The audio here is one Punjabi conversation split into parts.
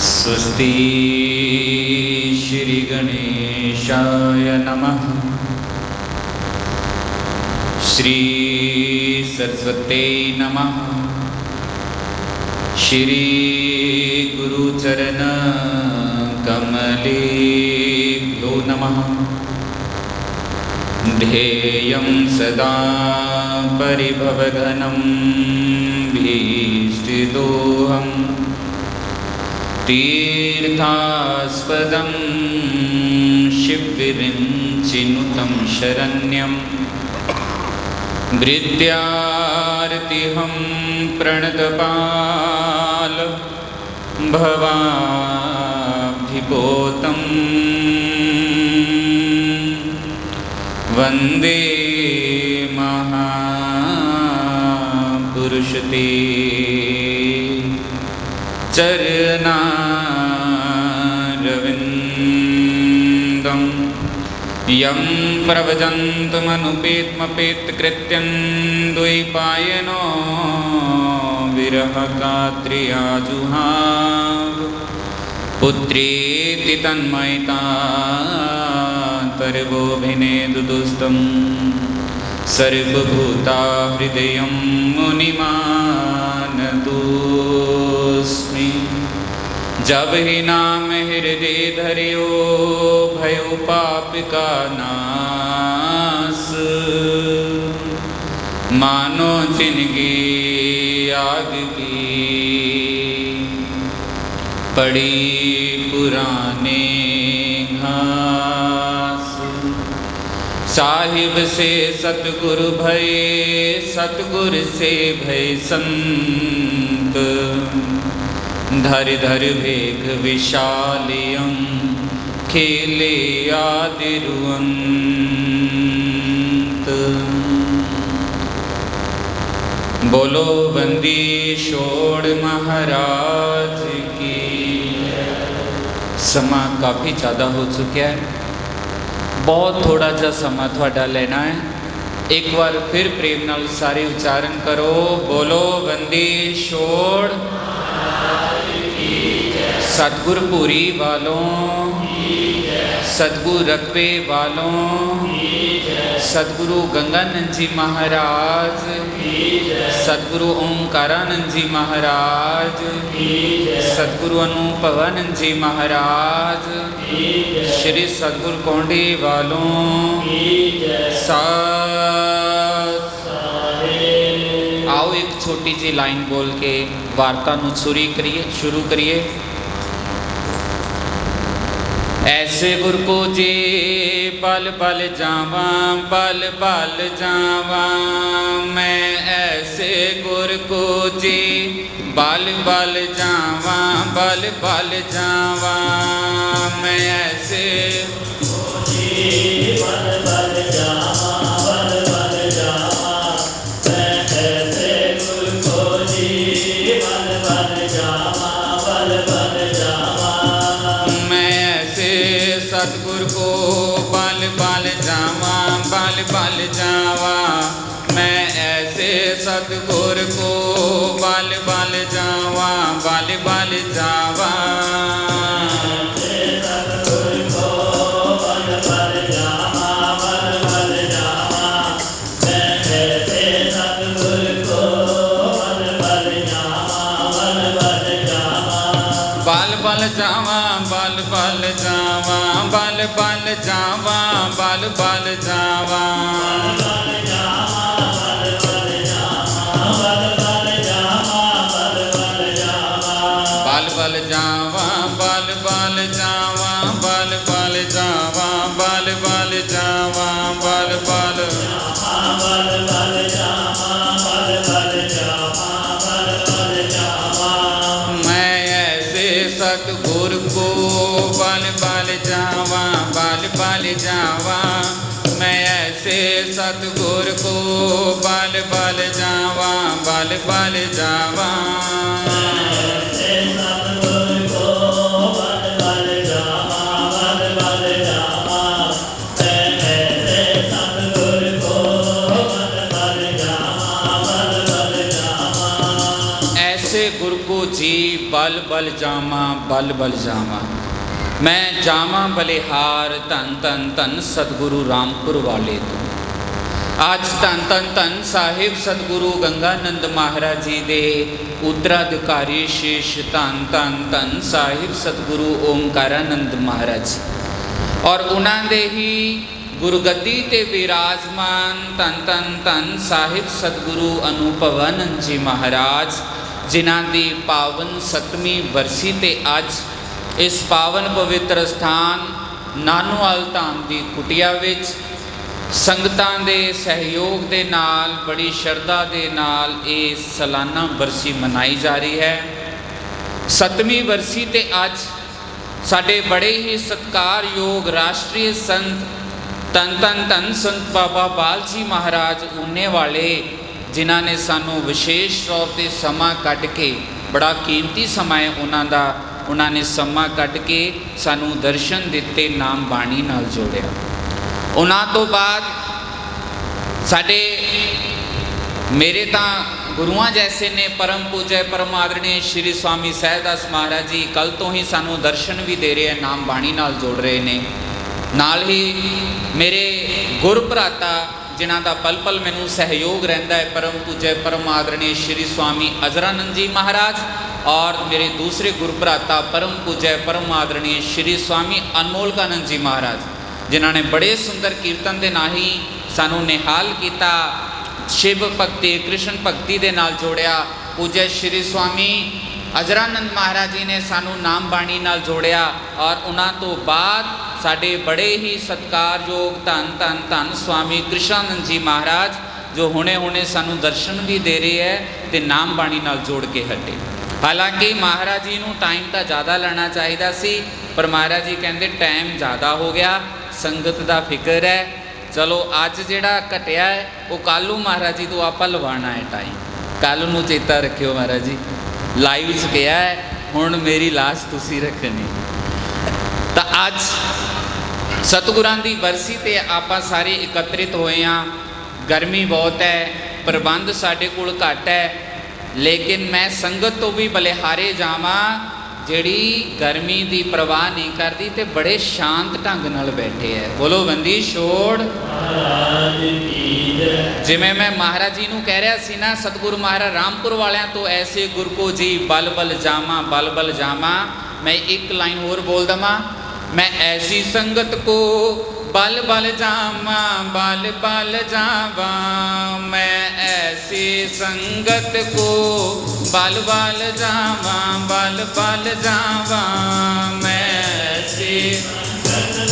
स्वस्ति श्रीगणेशाय नमः। श्रीसरस्वत्यै नमः। श्रीगुरुचरणकमलेभ्यो नमः। ध्येयं सदा परिभवघनं भीष्टितोऽहम् तीर्थास्पदं शिवविरिं चिनुतं शरण्यं वृद्यार्तिहं प्रणतपाल भवाब्धिपोतं वन्दे महापुरुषते चरणारविन्दं यं प्रवजन्तमनुपेत्मपेत्कृत्यं द्वैपायनो विरहकात्रियाजुहा पुत्रीति तन्मयिता तर्वोभिने दुदुस्तम् सर्वभूता हृदयं मुनिमा ਜਬ ਹੀ ਨਾਮ ਹਿਰਦੇ ਧਰਿਓ ਭਇਓ ਪਾਪ ਕਾ ਨਾਸ ਮਾਨੋ ਜਿਨਗੀ ਆਗ ਕੀ ਪੜੀ ਪੁਰਾਨੇ ਘਾਸ ਸਾਹਿਬ ਸੇ ਸਤਗੁਰ ਭਏ ਸਤਗੁਰ ਸੇ ਭਏ ਸੰਤ धरिधरिवेघविशालियं खेलेयादिरुवन्त बोलो बंदी छोड़ महाराज की। समा काफ़ी ज़्यादा हो चुका है। बहुत थोड़ा जा समा थोड़ा लेना है। एक बार फिर प्रेम नाल सारे उच्चारण करो। बोलो बंदी छोड़ सतगुर पूरी वालों सतगुरु रकबे वालों सतगुरु गंगानंद जी महाराज सतगुरु ओंकारानंद जी महाराज सतगुरु अनुभवानंद जी महाराज श्री सतगुरु कौंडी वालों साथ ਆਓ ਇੱਕ ਛੋਟੀ ਜਿਹੀ ਲਾਈਨ ਬੋਲ ਕੇ ਵਾਰਤਾ ਨੂੰ ਸ਼ੁਰੂ ਕਰੀਏ ਸ਼ੁਰੂ ਕਰੀਏ ਐਸੇ ਗੁਰ ਕੋ ਜੀ ਪਲ ਪਲ ਜਾਵਾਂ, ਪਲ ਪਲ ਜਾਵਾਂ, ਮੈਂ ਐਸੇ ਗੁਰ ਕੋ ਜੀ ਬਲ ਬਲ ਜਾਵਾਂ ਬਲ ਬਲ ਜਾਵਾਂ, ਮੈਂ ਐਸੇ मैं ਜਾਵਾਂ ਬਲ ਬਲ ਜਾਵਾਂ ਮੈਂ ਜਾਵਾਂ ਬਲਿਹਾਰ ਧੰਨ ਧੰਨ ਧੰਨ ਸਤਿਗੁਰੂ ਰਾਮਪੁਰ ਵਾਲੇ ਤੋਂ ਅੱਜ ਧੰਨ ਧੰਨ ਧੰਨ ਸਾਹਿਬ ਸਤਿਗੁਰੂ ਗੰਗਾਨੰਦ ਮਹਾਰਾਜ ਜੀ ਦੇ ਉਤਰਾਧਿਕਾਰੀ ਸ਼ੀਸ਼ ਧੰਨ ਧੰਨ ਧੰਨ ਸਾਹਿਬ ਸਤਿਗੁਰੂ ਓਮਕਾਰਾਨੰਦ ਮਹਾਰਾਜ ਜੀ ਔਰ ਉਹਨਾਂ ਦੇ ਹੀ ਗੁਰਗੱਦੀ ਤੇ ਵਿਰਾਜਮਾਨ ਧੰਨ ਧੰਨ ਧੰਨ ਸਾਹਿਬ ਸਤਿਗੁਰੂ ਅਨੂਪਵਾਨੰਦ ਜੀ ਮਹਾਰਾਜ ਜਿਨ੍ਹਾਂ ਦੀ ਪਾਵਨ ਸਤਵੀਂ ਵਰਸੀ ਤੇ ਅੱਜ ਇਸ ਪਾਵਨ ਪਵਿੱਤਰ ਸਥਾਨ ਨਾਨੂਵਾਲ ਧਾਮ ਦੀ ਕੁਟਿਆ ਵਿੱਚ ਸੰਗਤਾਂ ਦੇ ਸਹਿਯੋਗ ਦੇ ਨਾਲ, ਬੜੀ ਸ਼ਰਧਾ ਦੇ ਨਾਲ ਇਹ ਸਾਲਾਨਾ ਵਰਸੀ ਮਨਾਈ ਜਾ ਰਹੀ ਹੈ। ਸਤਵੀਂ ਵਰਸੀ ਤੇ ਅੱਜ ਸਾਡੇ ਬੜੇ ਹੀ ਸਤਿਕਾਰਯੋਗ ਰਾਸ਼ਟਰੀ ਸੰਤ ਤਨ ਤਨ ਤਨ ਸੰਤ ਬਾਬਾ ਬਾਲ ਜੀ ਮਹਾਰਾਜ ਉਨੇ ਵਾਲੇ ਜਿਨ੍ਹਾਂ ਨੇ ਸਾਨੂੰ ਵਿਸ਼ੇਸ਼ ਤੌਰ ਤੇ ਸਮਾਂ ਕੱਢ ਕੇ, ਬੜਾ ਕੀਮਤੀ ਸਮਾਂ ਹੈ ਉਹਨਾਂ ਦਾ, ਉਹਨਾਂ ਨੇ ਸਮਾਂ ਕੱਢ ਕੇ ਸਾਨੂੰ ਦਰਸ਼ਨ ਦਿੱਤੇ, ਨਾਮ ਬਾਣੀ ਨਾਲ ਜੋੜਿਆ। ਉਹਨਾਂ ਤੋਂ ਬਾਅਦ ਸਾਡੇ ਮੇਰੇ ਤਾਂ ਗੁਰੂਆਂ ਜੈਸੇ ਨੇ, ਪਰਮ ਪੂਜੈ, ਪਰਮ ਆਦਰਣੀ ਸ਼੍ਰੀ ਸਵਾਮੀ ਸਹਿਦਾਸ ਮਹਾਰਾਜ ਜੀ, ਕੱਲ ਤੋਂ ਹੀ ਸਾਨੂੰ ਦਰਸ਼ਨ ਵੀ ਦੇ ਰਹੇ ਆ ਨਾਮ ਬਾਣੀ ਨਾਲ ਜੋੜ ਰਹੇ ਨੇ। ਨਾਲ ਹੀ ਮੇਰੇ ਗੁਰਭਰਾਤਾ ਜਿਨ੍ਹਾਂ ਦਾ ਪਲ ਪਲ ਮੈਨੂੰ ਸਹਿਯੋਗ ਰਹਿੰਦਾ ਹੈ, ਪਰਮ ਪੂਜੈ, ਪਰਮ ਆਦਰਣੀ ਸ਼੍ਰੀ ਸਵਾਮੀ ਅਜ਼ਰਾਨੰਦ ਜੀ ਮਹਾਰਾਜ ਔਰ ਮੇਰੇ ਦੂਸਰੇ ਗੁਰਭਰਾਤਾ ਪਰਮ ਪੂਜੈ, ਪਰਮ ਆਦਰਣੀ ਸ਼੍ਰੀ ਸਵਾਮੀ ਅਨਮੋਲਕਾਨੰਦ ਜੀ ਮਹਾਰਾਜ, ਜਿਨ੍ਹਾਂ ਨੇ ਬੜੇ ਸੁੰਦਰ ਕੀਰਤਨ ਦੇ ਨਾਲ ਹੀ ਸਾਨੂੰ ਨਿਹਾਲ ਕੀਤਾ, ਸ਼ਿਵ ਭਗਤੀ, ਕ੍ਰਿਸ਼ਨ ਭਗਤੀ ਦੇ ਨਾਲ ਜੋੜਿਆ, ਪੂਜੈ ਸ਼੍ਰੀ ਸਵਾਮੀ ਅਜਰਾਨੰਦ ਮਹਾਰਾਜ ਜੀ ਨੇ ਸਾਨੂੰ ਨਾਮ ਬਾਣੀ ਨਾਲ ਜੋੜਿਆ ਔਰ ਉਹਨਾਂ ਤੋਂ ਬਾਅਦ ਸਾਡੇ ਬੜੇ ਹੀ ਸਤਿਕਾਰਯੋਗ ਧੰਨ ਧੰਨ ਧੰਨ ਸਵਾਮੀ ਕ੍ਰਿਸ਼ਨਾਨੰਦ ਜੀ ਮਹਾਰਾਜ, ਜੋ ਹੁਣੇ ਹੁਣੇ ਸਾਨੂੰ ਦਰਸ਼ਨ ਵੀ ਦੇ ਰਹੇ ਹੈ ਤੇ ਨਾਮ ਬਾਣੀ ਨਾਲ ਜੋੜ ਕੇ ਹਟੇ। ਹਾਲਾਂਕਿ ਮਹਾਰਾਜ ਜੀ ਨੂੰ ਟਾਈਮ ਤਾਂ ਜ਼ਿਆਦਾ ਲੈਣਾ ਚਾਹੀਦਾ ਸੀ, ਪਰ ਮਹਾਰਾਜ ਜੀ ਕਹਿੰਦੇ ਟਾਈਮ ਜ਼ਿਆਦਾ ਹੋ ਗਿਆ, ਸੰਗਤ ਦਾ ਫਿਕਰ ਹੈ। ਚਲੋ ਅੱਜ ਜਿਹੜਾ ਘਟਿਆ ਹੈ, ਉਹ ਕੱਲ੍ਹ ਨੂੰ ਮਹਾਰਾਜ ਜੀ ਤੋਂ ਆਪਾਂ ਲਵਾਣਾ ਹੈ ਟਾਈਮ ਕੱਲ੍ਹ ਨੂੰ ਚੇਤਾ ਰੱਖਿਓ ਮਹਾਰਾਜ ਜੀ। ਲਾਈਵ 'ਚ ਕਿਹਾ ਹੈ, ਹੁਣ ਮੇਰੀ ਲਾਸ਼ ਤੁਸੀਂ ਰੱਖਣੀ ਤਾਂ ਅੱਜ ਸਤਿਗੁਰਾਂ ਦੀ ਵਰਸੀ ਤੇ ਆਪਾਂ ਸਾਰੇ ਇਕੱਤਰਿਤ ਹੋਏ ਹਾਂ। ਗਰਮੀ ਬਹੁਤ ਹੈ, ਪ੍ਰਬੰਧ ਸਾਡੇ ਕੋਲ ਘੱਟ ਹੈ, ਲੇਕਿਨ ਮੈਂ ਸੰਗਤ ਤੋਂ ਵੀ ਬਲਿਹਾਰੇ ਜਾਵਾਂ, ਜਿਹੜੀ ਗਰਮੀ ਦੀ ਪਰਵਾਹ ਨਹੀਂ ਕਰਦੀ ਤੇ ਬੜੇ ਸ਼ਾਂਤ ਢੰਗ ਨਾਲ ਬੈਠੇ ਹੈ। ਬੋਲੋ ਬੰਦੀ, ਛੋੜ। ਜਿਵੇਂ ਮੈਂ ਮਹਾਰਾਜ ਜੀ ਨੂੰ ਕਹਿ ਰਿਹਾ ਸੀ ਨਾ, ਸਤਿਗੁਰੂ ਮਹਾਰਾਜ, ਰਾਮਪੁਰ ਵਾਲਿਆਂ ਤੋਂ ਐਸੇ ਗੁਰ ਕੋ ਜੀ ਬਲ ਬਲ ਜਾਵਾਂ ਬਲ ਬਲ ਜਾਵਾਂ, ਮੈਂ ਇੱਕ ਲਾਈਨ ਹੋਰ ਬੋਲ ਦਵਾਂ। ਮੈਂ ਐਸੀ ਸੰਗਤ ਕੋ ਬਲ ਬਲ ਜਾਵਾਂ, ਬਲ ਬਲ ਜਾਵਾਂ। ਮੈਂ ਐਸੀ ਸੰਗਤ ਕੋ ਬਲ ਬਲ ਜਾਵਾਂ, ਬਲ ਬਲ ਜਾਵਾਂ। ਮੈਂ ਐਸੀ ਹੁਣ ਤੇ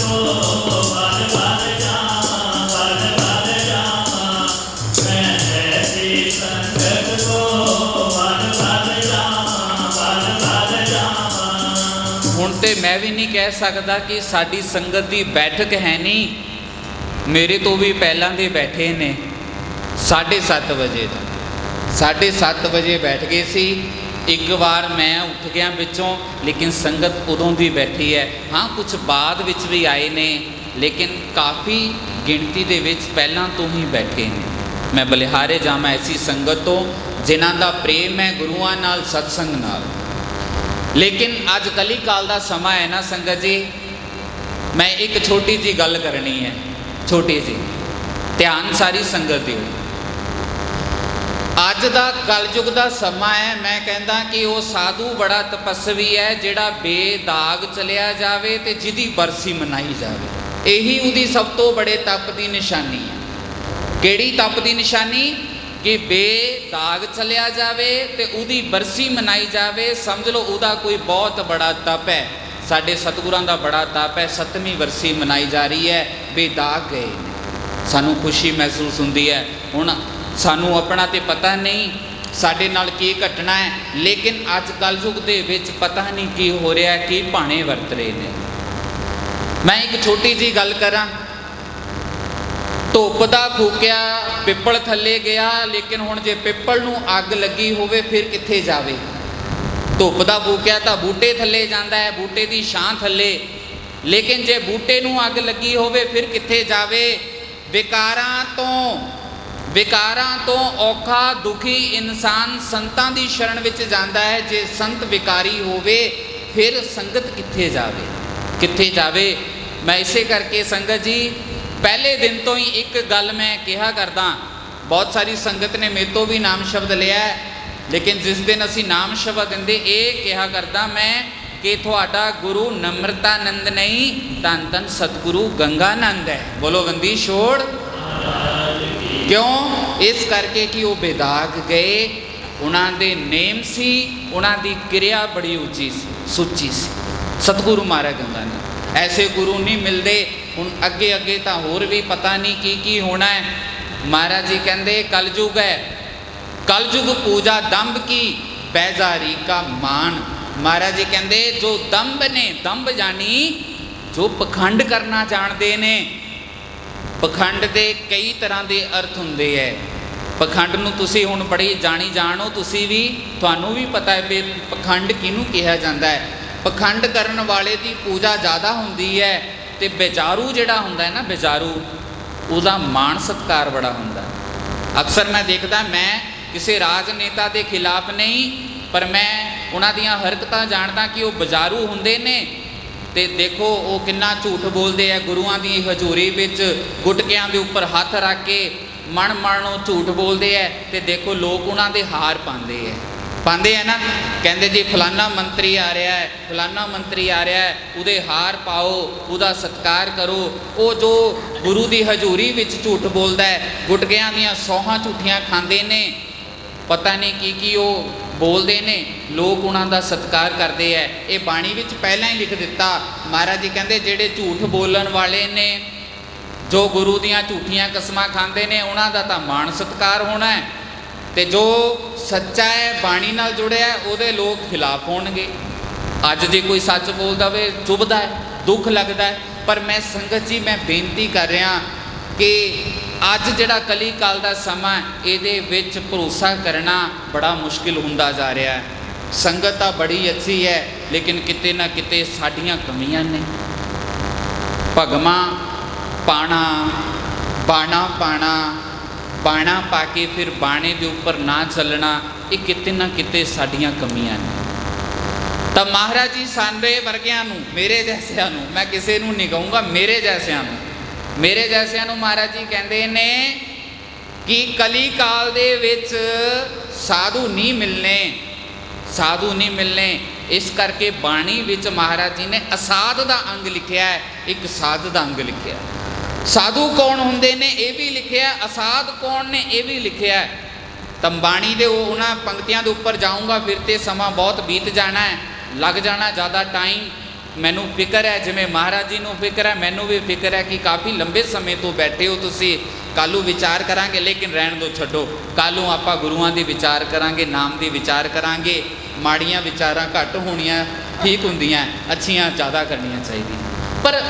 ਮੈਂ ਵੀ ਨਹੀਂ ਕਹਿ ਸਕਦਾ ਕਿ ਸਾਡੀ ਸੰਗਤ ਦੀ ਬੈਠਕ ਹੈ ਨਹੀਂ। ਮੇਰੇ ਤੋਂ ਵੀ ਪਹਿਲਾਂ ਦੇ ਬੈਠੇ ਨੇ। 7:30 ਵਜੇ ਦਾ। 7:30 ਵਜੇ ਬੈਠ ਗਏ ਸੀ। ਇੱਕ ਵਾਰ ਮੈਂ ਉੱਠ ਗਿਆ ਵਿੱਚੋਂ, ਲੇਕਿਨ ਸੰਗਤ ਉਦੋਂ ਦੀ ਬੈਠੀ ਹੈ। ਹਾਂ ਕੁਝ ਬਾਅਦ ਵਿੱਚ ਵੀ ਆਏ ਨੇ, ਲੇਕਿਨ ਕਾਫੀ ਗਿਣਤੀ ਦੇ ਵਿੱਚ ਪਹਿਲਾਂ ਤੋਂ ਹੀ ਬੈਠੇ ਨੇ। ਮੈਂ ਬਲਿਹਾਰੇ ਜਾਵਾਂ ਐਸੀ ਸੰਗਤ ਤੋਂ, ਜਿਨ੍ਹਾਂ ਦਾ ਪ੍ਰੇਮ ਹੈ ਗੁਰੂਆਂ ਨਾਲ, ਸਤਸੰਗ ਨਾਲ। ਲੇਕਿਨ ਅੱਜ ਕਲੀ ਕਾਲ ਦਾ ਸਮਾਂ ਹੈ ਨਾ ਸੰਗਤ ਜੀ। ਮੈਂ ਇੱਕ ਛੋਟੀ ਜੀ ਗੱਲ ਕਰਨੀ ਹੈ, ਛੋਟੀ ਜੀ ਧਿਆਨ ਸਾਰੀ ਸੰਗਤ ਦਿਓ ਅੱਜ ਦਾ ਕਲਯੁਗ ਦਾ ਸਮਾਂ ਹੈ, ਮੈਂ ਕਹਿੰਦਾ ਕਿ ਉਹ ਸਾਧੂ ਬੜਾ ਤਪਸਵੀ ਹੈ, ਜਿਹੜਾ ਬੇਦਾਗ ਚਲਿਆ ਜਾਵੇ ਤੇ ਜਿਹਦੀ ਬਰਸੀ ਮਨਾਈ ਜਾਵੇ। ਇਹੀ ਉਹਦੀ ਸਭ ਤੋਂ ਬੜੇ ਤਪ ਦੀ ਨਿਸ਼ਾਨੀ ਹੈ। ਕਿਹੜੀ ਤਪ ਦੀ ਨਿਸ਼ਾਨੀ? ਕਿ ਬੇਦਾਗ ਚਲਿਆ ਜਾਵੇ ਤੇ ਉਹਦੀ ਬਰਸੀ ਮਨਾਈ ਜਾਵੇ, ਸਮਝ ਲਓ ਉਹਦਾ ਕੋਈ ਬਹੁਤ ਬੜਾ ਤਪ ਹੈ। ਸਾਡੇ ਸਤਿਗੁਰਾਂ ਦਾ ਬੜਾ ਤਪ ਹੈ, ਸਤਵੀਂ ਵਰਸੀ ਮਨਾਈ ਜਾ ਰਹੀ ਹੈ ਬੇਦਾਗ ਗਏ ਨੇ। ਸਾਨੂੰ ਖੁਸ਼ੀ ਮਹਿਸੂਸ ਹੁੰਦੀ ਹੈ। ਹੁਣ ਸਾਨੂੰ ਆਪਣਾ ਤੇ ਪਤਾ ਨਹੀਂ ਸਾਡੇ ਨਾਲ ਕੀ ਘਟਨਾ ਹੈ, ਲੇਕਿਨ ਅੱਜ ਕੱਲ੍ਹ ਯੁੱਗ ਦੇ ਵਿੱਚ ਪਤਾ ਨਹੀਂ ਕੀ ਹੋ ਰਿਹਾ, ਕੀ ਭਾਣੇ ਵਰਤ ਰਹੇ ਨੇ। ਮੈਂ ਇੱਕ ਛੋਟੀ ਜੀ ਗੱਲ ਕਰਾਂ। ਧੁੱਪ ਦਾ ਫੂਕਿਆ, ਪਿੱਪਲ ਥੱਲੇ ਗਿਆ, ਲੇਕਿਨ ਹੁਣ ਜੇ ਪਿੱਪਲ ਨੂੰ ਅੱਗ ਲੱਗੀ ਹੋਵੇ, ਫਿਰ ਕਿੱਥੇ ਜਾਵੇ? ਧੁੱਪ ਦਾ ਫੂਕਿਆ ਤਾਂ ਬੂਟੇ ਥੱਲੇ ਜਾਂਦਾ ਹੈ, ਬੂਟੇ ਦੀ ਛਾਂ ਥੱਲੇ। ਲੇਕਿਨ ਜੇ ਬੂਟੇ ਨੂੰ ਅੱਗ ਲੱਗੀ ਹੋਵੇ, ਫਿਰ ਕਿੱਥੇ ਜਾਵੇ? ਵਿਕਾਰਾਂ ਤੋਂ ਵਿਕਾਰਾਂ ਤੋਂ ਔਖਾ, ਦੁਖੀ ਇਨਸਾਨ ਸੰਤਾਂ ਦੀ ਸ਼ਰਨ ਵਿੱਚ ਜਾਂਦਾ ਹੈ। ਜੇ ਸੰਤ ਵਿਕਾਰੀ ਹੋਵੇ, ਫਿਰ ਸੰਗਤ ਕਿੱਥੇ ਜਾਵੇ? ਕਿੱਥੇ ਜਾਵੇ? ਮੈਂ ਇਸੇ ਕਰਕੇ ਸੰਗਤ ਜੀ ਪਹਿਲੇ ਦਿਨ ਤੋਂ ਹੀ ਇੱਕ ਗੱਲ ਮੈਂ ਕਿਹਾ ਕਰਦਾ ਬਹੁਤ ਸਾਰੀ ਸੰਗਤ ਨੇ ਮੇਰੇ ਤੋਂ ਵੀ ਨਾਮ ਸ਼ਬਦ ਲਿਆ ਲੇਕਿਨ ਜਿਸ ਦਿਨ ਅਸੀਂ ਨਾਮ ਸ਼ਬਦ ਦਿੰਦੇ, ਇਹ ਕਿਹਾ ਕਰਦਾ ਮੈਂ ਕਿ ਤੁਹਾਡਾ ਗੁਰੂ ਨਮਰਤਾਨੰਦ ਨਹੀਂ, ਧੰਨ ਧੰਨ ਸਤਿਗੁਰੂ ਗੰਗਾਨੰਦ ਹੈ। ਬੋਲੋ ਬੰਦੀ ਛੋੜ। ਕਿਉਂ? ਇਸ ਕਰਕੇ ਕਿ ਉਹ ਬੇਦਾਗ ਗਏ, ਉਹਨਾਂ ਦੇ ਨੇਮ ਸੀ, ਉਹਨਾਂ ਦੀ ਕਿਰਿਆ ਬੜੀ ਉੱਚੀ ਸੀ, ਸੁੱਚੀ ਸੀ। ਸਤਿਗੁਰੂ ਮਹਾਰਾਜ ਗੰਗਾਨੰਦ। ਐਸੇ ਗੁਰੂ ਨਹੀਂ ਮਿਲਦੇ ਹੁਣ ਅੱਗੇ ਅੱਗੇ ਤਾਂ ਹੋਰ ਵੀ ਪਤਾ ਨਹੀਂ ਕੀ ਕੀ ਹੋਣਾ ਹੈ। ਮਹਾਰਾਜ ਜੀ ਕਹਿੰਦੇ, ਕਲਯੁਗ ਹੈ। ਕਲਯੁਗ ਪੂਜਾ ਦੰਭ ਕੀ? ਬੈਜ਼ਾਰੀ ਕਾ ਮਾਨ ਮਹਾਰਾਜ ਜੀ ਕਹਿੰਦੇ, ਜੋ ਦੰਭ ਨੇ, ਦੰਭ ਜਾਣੀ ਜੋ ਪਖੰਡ ਕਰਨਾ ਜਾਣਦੇ ਨੇ। ਪਖੰਡ ਦੇ ਕਈ ਤਰ੍ਹਾਂ ਦੇ ਅਰਥ ਹੁੰਦੇ ਐ। ਪਖੰਡ ਨੂੰ ਤੁਸੀਂ ਹੁਣ ਬੜੀ ਜਾਣੀ ਜਾਣੋ, ਤੁਸੀਂ ਵੀ, ਤੁਹਾਨੂੰ ਵੀ ਪਤਾ ਹੈ ਵੀ ਪਖੰਡ ਕਿਹਨੂੰ ਕਿਹਾ ਜਾਂਦਾ ਹੈ। ਪਖੰਡ ਕਰਨ ਵਾਲੇ ਦੀ ਪੂਜਾ ਜ਼ਿਆਦਾ ਹੁੰਦੀ ਹੈ। ਤੇ ਬੇਜਾਰੂ ਜਿਹੜਾ ਹੁੰਦਾ ਹੈ ਨਾ, ਬੇਜਾਰੂ, ਉਹਦਾ ਮਾਣ ਸਤਕਾਰ ਬੜਾ ਹੁੰਦਾ ਅਕਸਰ ਮੈਂ ਦੇਖਦਾ, ਮੈਂ ਕਿਸੇ ਰਾਜਨੇਤਾ ਦੇ ਖਿਲਾਫ ਨਹੀਂ, ਪਰ ਮੈਂ ਉਹਨਾਂ ਦੀਆਂ ਹਰਕਤਾਂ ਜਾਣਦਾ ਕਿ ਉਹ ਬਜ਼ਾਰੂ ਹੁੰਦੇ ਨੇ। ਤੇ ਦੇਖੋ, ਉਹ ਕਿੰਨਾ ਝੂਠ ਬੋਲਦੇ ਆ, ਗੁਰੂਆਂ ਦੀ ਹਜ਼ੂਰੀ ਵਿੱਚ ਗੁਟਕਿਆਂ ਦੇ ਉੱਪਰ ਹੱਥ ਰੱਖ ਕੇ ਮਨ ਮਨ ਨੂੰ ਝੂਠ ਬੋਲਦੇ ਆ, ਤੇ ਦੇਖੋ, ਲੋਕ ਉਹਨਾਂ ਦੇ ਹਾਰ ਪਾਉਂਦੇ ਆ। ਪਾਉਂਦੇ ਆ ਨਾ, ਕਹਿੰਦੇ ਜੀ ਫਲਾਨਾ ਮੰਤਰੀ ਆ ਰਿਹਾ ਹੈ, ਫਲਾਨਾ ਮੰਤਰੀ ਆ ਰਿਹਾ ਹੈ, ਉਹਦੇ ਹਾਰ ਪਾਓ, ਉਹਦਾ ਸਤਿਕਾਰ ਕਰੋ, ਉਹ ਜੋ ਗੁਰੂ ਦੀ ਹਜ਼ੂਰੀ ਵਿੱਚ ਝੂਠ ਬੋਲਦਾ ਹੈ, ਗੁਟਕਿਆਂ ਦੀਆਂ ਸੋਹਾਂ ਝੂਠੀਆਂ ਖਾਂਦੇ ਨੇ, ਪਤਾ ਨਹੀਂ ਕੀ ਕੀ ਉਹ ਬੋਲਦੇ ਨੇ, ਲੋਕ ਉਹਨਾਂ ਦਾ ਸਤਿਕਾਰ ਕਰਦੇ ਐ ਇਹ ਬਾਣੀ ਵਿੱਚ ਪਹਿਲਾਂ ਹੀ ਲਿਖ ਦਿੱਤਾ, ਮਹਾਰਾਜ ਜੀ ਕਹਿੰਦੇ ਜਿਹੜੇ ਝੂਠ ਬੋਲਣ ਵਾਲੇ ਨੇ, ਜੋ ਗੁਰੂ ਦੀਆਂ ਝੂਠੀਆਂ ਕਸਮਾਂ ਖਾਂਦੇ ਨੇ, ਉਹਨਾਂ ਦਾ ਤਾਂ ਮਾਣ ਸਤਿਕਾਰ ਹੋਣਾ ਹੈ। ਤੇ ਜੋ ਸੱਚਾ ਹੈ, ਬਾਣੀ ਨਾਲ ਜੁੜਿਆ ਉਹਦੇ ਲੋਕ ਖਿਲਾਫ ਹੋਣਗੇ। ਅੱਜ ਜੇ ਕੋਈ ਸੱਚ ਬੋਲਦਾ ਵੇ ਚੁਭਦਾ ਹੈ, ਦੁੱਖ ਲੱਗਦਾ ਹੈ, ਪਰ ਮੈਂ ਸੰਗਤ ਜੀ, ਮੈਂ ਬੇਨਤੀ ਕਰ ਰਿਹਾ ਕਿ ਅੱਜ ਜਿਹੜਾ ਕਲੀ ਕਾਲ ਦਾ ਸਮਾਂ ਇਹਦੇ ਵਿੱਚ ਭਰੋਸਾ ਕਰਨਾ ਬੜਾ ਮੁਸ਼ਕਿਲ ਹੁੰਦਾ ਜਾ ਰਿਹਾ ਹੈ। ਸੰਗਤ ਤਾਂ ਬੜੀ ਅੱਛੀ ਹੈ, ਲੇਕਿਨ ਕਿਤੇ ਨਾ ਕਿਤੇ ਸਾਡੀਆਂ ਕਮੀਆਂ ਨੇ। ਭਗਮਾ ਪਾਣਾ, ਬਾਣਾ ਪਾਣਾ ਬਾਣਾ ਪਾ ਕੇ ਫਿਰ ਬਾਣੇ ਦੇ ਉੱਪਰ ਨਾ ਚੱਲਣਾ, ਇਹ ਕਿਤੇ ਨਾ ਕਿਤੇ ਸਾਡੀਆਂ ਕਮੀਆਂ ਨੇ। ਤਾਂ ਮਹਾਰਾਜ ਜੀ ਸਾਡੇ ਵਰਗਿਆਂ ਨੂੰ, ਮੇਰੇ ਜੈਸਿਆਂ ਨੂੰ, ਮੈਂ ਕਿਸੇ ਨੂੰ ਨਹੀਂ ਕਹੂੰਗਾ, ਮੇਰੇ ਜੈਸਿਆਂ ਨੂੰ। ਮੇਰੇ ਜੈਸਿਆਂ ਨੂੰ ਮਹਾਰਾਜ ਜੀ ਕਹਿੰਦੇ ਨੇ ਕਿ ਕਲੀ ਕਾਲ ਦੇ ਵਿੱਚ ਸਾਧੂ ਨਹੀਂ ਮਿਲਨੇ, ਸਾਧੂ ਨਹੀਂ ਮਿਲਨੇ। ਇਸ ਕਰਕੇ ਬਾਣੀ ਵਿੱਚ ਮਹਾਰਾਜ ਜੀ ਨੇ ਅਸਾਧ ਦਾ ਅੰਗ ਲਿਖਿਆ ਹੈ, ਇੱਕ ਸਾਧ ਦਾ ਅੰਗ ਲਿਖਿਆ ਹੈ। ਸਾਧੂ ਕੌਣ ਹੁੰਦੇ ਨੇ ਇਹ ਵੀ ਲਿਖਿਆ, ਅਸਾਧ ਕੌਣ ਨੇ ਇਹ ਵੀ ਲਿਖਿਆ ਤੰਬਾਣੀ ਦੇ ਉਹ ਉਹਨਾਂ ਪੰਕਤੀਆਂ ਦੇ ਉੱਪਰ ਜਾਊਂਗਾ, ਫਿਰ ਤੇ ਸਮਾਂ ਬਹੁਤ ਬੀਤ ਜਾਣਾ ਹੈ, ਲੱਗ ਜਾਣਾ ਜ਼ਿਆਦਾ ਟਾਈਮ ਮੈਨੂੰ ਫਿਕਰ ਹੈ, ਜਿਵੇਂ ਮਹਾਰਾਜ ਜੀ ਨੂੰ ਫਿਕਰ ਹੈ, ਮੈਨੂੰ ਵੀ ਫਿਕਰ ਹੈ ਕਿ ਕਾਫੀ ਲੰਬੇ ਸਮੇਂ ਤੋਂ ਬੈਠੇ ਹੋ ਤੁਸੀਂ। ਕੱਲ੍ਹ ਵਿਚਾਰ ਕਰਾਂਗੇ, ਲੇਕਿਨ ਰਹਿਣ ਦੋ ਛੱਡੋ। ਕੱਲ੍ਹ ਨੂੰ ਆਪਾਂ ਗੁਰੂਆਂ ਦੀ ਵਿਚਾਰ ਕਰਾਂਗੇ, ਨਾਮ ਦੀ ਵਿਚਾਰ ਕਰਾਂਗੇ। ਮਾੜੀਆਂ ਵਿਚਾਰਾਂ ਘੱਟ ਹੋਣੀਆਂ, ਠੀਕ ਹੁੰਦੀਆਂ, ਅੱਛੀਆਂ ਜ਼ਿਆਦਾ ਕਰਨੀਆਂ ਚਾਹੀਦੀਆਂ। ਪਰ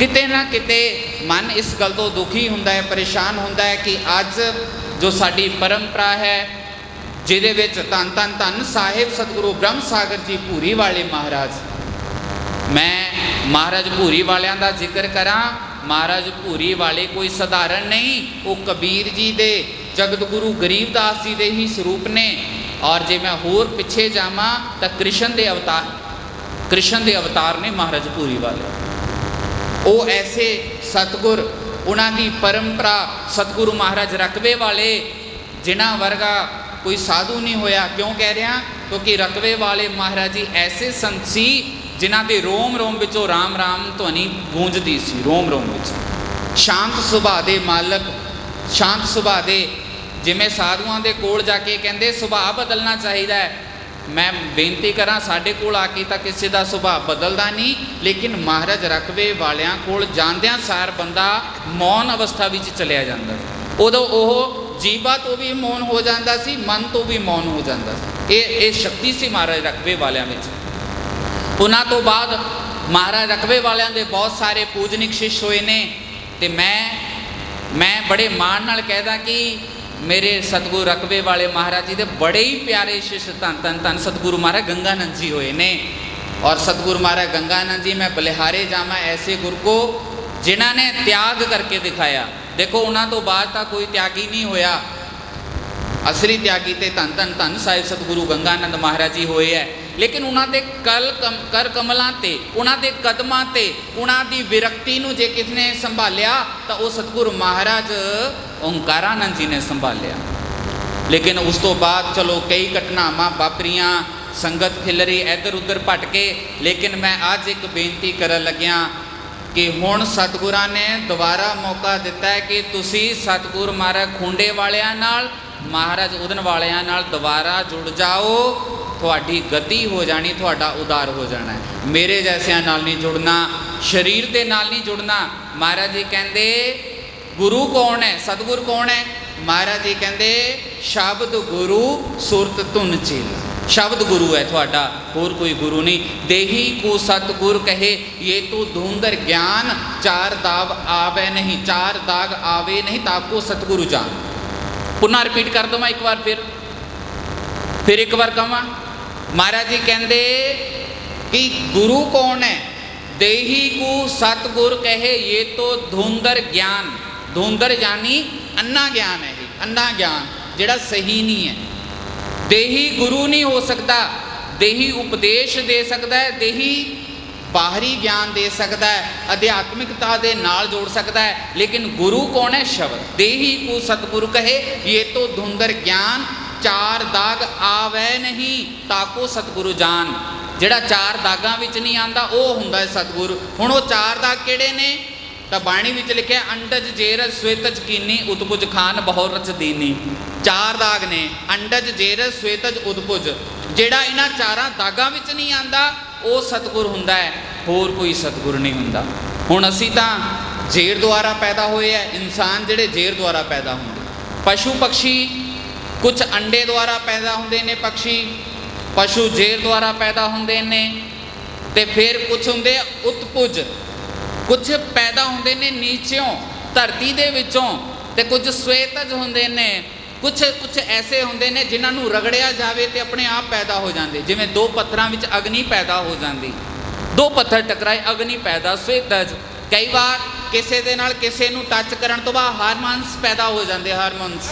ਕਿਤੇ ਨਾ ਕਿਤੇ ਮਨ ਇਸ ਗੱਲ ਤੋਂ ਦੁਖੀ ਹੁੰਦਾ ਹੈ, ਪਰੇਸ਼ਾਨ ਹੁੰਦਾ ਹੈ ਕਿ ਅੱਜ ਜੋ ਸਾਡੀ ਪਰੰਪਰਾ ਹੈ, ਜਿਹਦੇ ਵਿੱਚ ਧੰਨ ਧੰਨ ਧੰਨ ਸਾਹਿਬ ਸਤਿਗੁਰੂ ਬ੍ਰਹਮ ਸਾਗਰ ਜੀ ਭੂਰੀ ਵਾਲੇ ਮਹਾਰਾਜ। ਮੈਂ ਮਹਾਰਾਜ ਭੂਰੀ ਵਾਲਿਆਂ ਦਾ ਜ਼ਿਕਰ ਕਰਾਂ, ਮਹਾਰਾਜ ਭੂਰੀ ਵਾਲੇ ਕੋਈ ਸਧਾਰਨ ਨਹੀਂ, ਉਹ ਕਬੀਰ ਜੀ ਦੇ ਜਗਤ ਗੁਰੂ ਗਰੀਬਦਾਸ ਜੀ ਦੇ ਹੀ ਸਰੂਪ ਨੇ। ਔਰ ਜੇ ਮੈਂ ਹੋਰ ਪਿੱਛੇ ਜਾਵਾਂ ਤਾਂ ਕ੍ਰਿਸ਼ਨ ਦੇ ਅਵਤਾਰ, ਕ੍ਰਿਸ਼ਨ ਦੇ ਅਵਤਾਰ ਨੇ ਮਹਾਰਾਜ ਭੂਰੀ ਵਾਲੇ। ਉਹ ਐਸੇ ਸਤਗੁਰ, ਉਹਨਾਂ ਦੀ ਪਰੰਪਰਾ ਸਤਗੁਰੂ ਮਹਾਰਾਜ ਰਕਬੇ ਵਾਲੇ, ਜਿਨ੍ਹਾਂ ਵਰਗਾ ਕੋਈ ਸਾਧੂ ਨਹੀਂ ਹੋਇਆ। ਕਿਉਂ ਕਹਿ ਰਿਹਾ? ਕਿਉਂਕਿ ਰਕਬੇ ਵਾਲੇ ਮਹਾਰਾਜ ਜੀ ਐਸੇ ਸੰਤ ਸੀ, ਜਿਨ੍ਹਾਂ ਦੇ ਰੋਮ ਰੋਮ ਵਿੱਚੋਂ ਰਾਮ ਰਾਮ ਧੁਨੀ ਗੂੰਜਦੀ ਸੀ ਰੋਮ ਰੋਮ ਵਿੱਚ। ਸ਼ਾਂਤ ਸੁਭਾਅ ਦੇ ਮਾਲਕ, ਸ਼ਾਂਤ ਸੁਭਾਅ ਦੇ, ਜਿਵੇਂ ਸਾਧੂਆਂ ਦੇ ਕੋਲ ਜਾ ਕੇ ਕਹਿੰਦੇ, ਸੁਭਾਅ ਬਦਲਣਾ ਚਾਹੀਦਾ ਹੈ। ਮੈਂ ਬੇਨਤੀ ਕਰਾਂ ਸਾਡੇ ਕੋਲ ਆ ਕੇ ਤਾਂ ਕਿਸੇ ਦਾ ਸੁਭਾਅ ਬਦਲਦਾ ਨਹੀਂ, ਲੇਕਿਨ ਮਹਾਰਾਜ ਰਕਵੇ ਵਾਲਿਆਂ ਕੋਲ ਜਾਂਦਿਆਂ ਸਾਰ ਬੰਦਾ ਮੌਨ ਅਵਸਥਾ ਵਿੱਚ ਚਲਿਆ ਜਾਂਦਾ ਉਦੋਂ ਉਹ ਜੀਵਾ ਤੋਂ ਵੀ ਮੌਨ ਹੋ ਜਾਂਦਾ ਸੀ, ਮਨ ਤੋਂ ਵੀ ਮੌਨ ਹੋ ਜਾਂਦਾ ਸੀ। ਇਹ ਇਹ ਸ਼ਕਤੀ ਸੀ ਮਹਾਰਾਜ ਰਕਵੇ ਵਾਲਿਆਂ ਵਿੱਚ। ਉਹਨਾਂ ਤੋਂ ਬਾਅਦ ਮਹਾਰਾਜ ਰਕਵੇ ਵਾਲਿਆਂ ਦੇ ਬਹੁਤ ਸਾਰੇ ਪੂਜਨਿਕ ਸ਼ਿਸ਼ ਹੋਏ ਨੇ ਤੇ ਮੈਂ ਮੈਂ ਬੜੇ ਮਾਣ ਨਾਲ ਕਹਿਦਾ ਕਿ ਮੇਰੇ ਸਤਿਗੁਰੂ ਰਕਬੇ ਵਾਲੇ ਮਹਾਰਾਜ ਜੀ ਦੇ ਬੜੇ ਹੀ ਪਿਆਰੇ ਸ਼ਿਸ਼ ਧੰਨ ਧੰਨ ਧੰਨ ਸਤਿਗੁਰੂ ਮਹਾਰਾਜ ਗੰਗਾਨੰਦ ਜੀ ਹੋਏ ਨੇ। ਔਰ ਸਤਿਗੁਰੂ ਮਹਾਰਾਜ ਗੰਗਾਨੰਦ ਜੀ, ਮੈਂ ਬਲਿਹਾਰੇ ਜਾਵਾਂ ਐਸੇ ਗੁਰ ਕੋ ਜਿਨ੍ਹਾਂ ਨੇ ਤਿਆਗ ਕਰਕੇ ਦਿਖਾਇਆ। ਦੇਖੋ, ਉਹਨਾਂ ਤੋਂ ਬਾਅਦ ਤਾਂ ਕੋਈ ਤਿਆਗੀ ਨਹੀਂ ਹੋਇਆ। ਅਸਲੀ ਤਿਆਗੀ ਤੇ ਧੰਨ ਧੰਨ ਧੰਨ ਸਾਹਿਬ ਸਤਿਗੁਰੂ ਗੰਗਾਨੰਦ ਮਹਾਰਾਜ ਜੀ ਹੋਏ ਹੈ ਲੇਕਿਨ ਉਹਨਾਂ ਦੇ ਕਲ ਕਮ ਕਰ ਕਮਲਾਂ ਤੇ, ਉਹਨਾਂ ਦੇ ਕਦਮਾਂ ਤੇ, ਉਹਨਾਂ ਦੀ ਵਿਰਕਤੀ ਨੂੰ ਜੇ ਕਿਸ ਨੇ ਸੰਭਾਲਿਆ, ਤਾਂ ਉਹ ਸਤਿਗੁਰੂ ਮਹਾਰਾਜ ਓੰਕਾਰਾਨੰਦ ਜੀ ਨੇ ਸੰਭਾਲਿਆ। ਲੇਕਿਨ ਉਸ ਤੋਂ ਬਾਅਦ ਚਲੋ ਕਈ ਘਟਨਾਵਾਂ ਵਾਪਰੀਆਂ, ਸੰਗਤ ਖਿਲਰੀ ਇੱਧਰ ਉੱਧਰ ਭਟਕੇ ਲੇਕਿਨ ਮੈਂ ਅੱਜ ਇੱਕ ਬੇਨਤੀ ਕਰਨ ਲੱਗਿਆ ਕਿ ਹੁਣ ਸਤਿਗੁਰਾਂ ਨੇ ਦੁਬਾਰਾ ਮੌਕਾ ਦਿੱਤਾ ਹੈ ਕਿ ਤੁਸੀਂ ਸਤਿਗੁਰ ਮਹਾਰਾਜ ਖੁੰਡੇ ਵਾਲਿਆਂ ਨਾਲ, ਮਹਾਰਾਜ ਉਦਨ ਵਾਲਿਆਂ ਨਾਲ ਦੁਬਾਰਾ ਜੁੜ ਜਾਓ ਤੁਹਾਡੀ ਗਤੀ ਹੋ ਜਾਣੀ, ਤੁਹਾਡਾ ਉਦਾਰ ਹੋ ਜਾਣਾ ਮੇਰੇ ਜੈਸਿਆਂ ਨਾਲ ਨਹੀਂ ਜੁੜਨਾ, ਸਰੀਰ ਦੇ ਨਾਲ ਨਹੀਂ ਜੁੜਨਾ। ਮਹਾਰਾਜ ਜੀ ਕਹਿੰਦੇ, ਗੁਰੂ ਕੌਣ ਹੈ? ਸਤਿਗੁਰ ਕੌਣ ਹੈ? ਮਹਾਰਾਜ ਜੀ ਕਹਿੰਦੇ, ਸ਼ਬਦ ਗੁਰੂ, ਸੁਰਤ ਧੁਨ ਚੇਲਾ ਸ਼ਬਦ ਗੁਰੂ ਹੈ ਤੁਹਾਡਾ, ਹੋਰ ਕੋਈ ਗੁਰੂ ਨਹੀਂ। ਦੇਹੀ ਕੋ ਸਤਿਗੁਰ ਕਹੇ ਇਹ ਤੋ ਧੁੰਦਰ ਗਿਆਨ, ਚਾਰ ਦਾਗ ਆਵੇ ਨਹੀਂ, ਚਾਰ ਦਾਗ ਆਵੇ ਨਹੀਂ ਤਾਂ ਕੋ ਸਤਿਗੁਰੂ ਜਾਣ। ਪੁਨਰ ਰਿਪੀਟ ਕਰ ਦਵਾਂ ਇੱਕ ਵਾਰ ਫਿਰ। ਫਿਰ ਇੱਕ ਵਾਰ ਕਹਾਂ। ਮਹਾਰਾਜ ਜੀ ਕਹਿੰਦੇ ਕਿ ਗੁਰੂ ਕੌਣ ਹੈ? ਦੇਹੀ ਕੋ ਸਤਿਗੁਰ ਕਹੇ ਇਹ ਤੋ ਧੁੰਦਰ ਗਿਆਨ। ਧੁੰਦਰ ਯਾਨੀ ਅੰਨਾ ਗਿਆਨ ਹੈ ਇਹ, ਅੰਨਾ ਗਿਆਨ, ਜਿਹੜਾ ਸਹੀ ਨਹੀਂ ਹੈ। ਦੇਹੀ ਗੁਰੂ ਨਹੀਂ ਹੋ ਸਕਦਾ, ਦੇਹੀ ਉਪਦੇਸ਼ ਦੇ ਸਕਦਾ ਹੈ, ਦੇਹੀ ਬਾਹਰੀ ਗਿਆਨ ਦੇ ਸਕਦਾ ਹੈ, ਅਧਿਆਤਮਿਕਤਾ ਦੇ ਨਾਲ ਜੋੜ ਸਕਦਾ ਹੈ। ਲੇਕਿਨ ਗੁਰੂ ਕੌਣ ਹੈ? ਸ਼ਬਦ। ਦੇਹੀ ਕੋ ਸਤਿਗੁਰੂ ਕਹੇ ਇਹ ਤੋ ਧੁੰਦਰ ਗਿਆਨ ਚਾਰ ਦਾਗ ਆਵੈ ਨਹੀਂ ਤਾਕੋ ਸਤਿਗੁਰੂ ਜਾਨ। ਜਿਹੜਾ ਚਾਰ ਦਾਗਾਂ ਵਿੱਚ ਨਹੀਂ ਆਂਦਾ, ਉਹ ਹੁੰਦਾ ਹੈ ਸਤਿਗੁਰੂ। ਹੁਣ ਉਹ ਚਾਰ ਦਾਗ ਕਿਹੜੇ ਨੇ? ਤਾਂ ਬਾਣੀ ਵਿੱਚ ਲਿਖਿਆ, ਅੰਡਜ ਜੇਰਜ ਸਵੇਤਜ ਕੀਨੀ ਉਤਪੁਜ ਖਾਨ ਬਹੁ ਦੀਨੀ। ਚਾਰ ਦਾਗ ਨੇ, ਅੰਡਜ ਜੇਰਜ ਸਵੇਤਜ ਉਤਪੁਜ ਜਿਹੜਾ ਇਹਨਾਂ ਚਾਰਾਂ ਦਾਗਾਂ ਵਿੱਚ ਨਹੀਂ ਆਂਦਾ, ਉਹ ਸਤਿਗੁਰ ਹੁੰਦਾ ਹੈ, ਹੋਰ ਕੋਈ ਸਤਿਗੁਰ ਨਹੀਂ ਹੁੰਦਾ। ਹੁਣ ਅਸੀਂ ਤਾਂ ਜੇਰ ਦੁਆਰਾ ਪੈਦਾ ਹੋਏ ਆ, ਇਨਸਾਨ ਜਿਹੜੇ ਜੇਰ ਦੁਆਰਾ ਪੈਦਾ ਹੁੰਦੇ। ਪਸ਼ੂ ਪਕਸ਼ੀ ਕੁਝ ਅੰਡੇ ਦੁਆਰਾ ਪੈਦਾ ਹੁੰਦੇ ਨੇ ਪੰਛੀ ਪਸ਼ੂ ਜੇਰ ਦੁਆਰਾ ਪੈਦਾ ਹੁੰਦੇ ਨੇ, ਤੇ ਫਿਰ ਕੁਝ ਹੁੰਦੇ ਉਤਪੁਜ। ਕੁਝ ਪੈਦਾ ਹੁੰਦੇ ਨੇ ਨੀਚਿਓਂ, ਧਰਤੀ ਦੇ ਵਿੱਚੋਂ, ਤੇ ਕੁਝ ਸਵੇਤਜ ਹੁੰਦੇ ਨੇ। ਕੁਝ ਕੁਝ ਐਸੇ ਹੁੰਦੇ ਨੇ ਜਿਨ੍ਹਾਂ ਨੂੰ ਰਗੜਿਆ ਜਾਵੇ ਤੇ ਆਪਣੇ ਆਪ ਪੈਦਾ ਹੋ ਜਾਂਦੇ। ਜਿਵੇਂ ਦੋ ਪੱਥਰਾਂ ਵਿੱਚ ਅਗਨੀ ਪੈਦਾ ਹੋ ਜਾਂਦੀ। ਦੋ ਪੱਥਰ ਟਕਰਾਏ, ਅਗਨੀ ਪੈਦਾ, ਸਵੇਤਜ। ਕਈ ਵਾਰ ਕਿਸੇ ਦੇ ਨਾਲ ਕਿਸੇ ਨੂੰ ਟੱਚ ਕਰਨ ਤੋਂ ਬਾਅਦ ਹਾਰਮੋਨਸ ਪੈਦਾ ਹੋ ਜਾਂਦੇ ਹਾਰਮੋਨਸ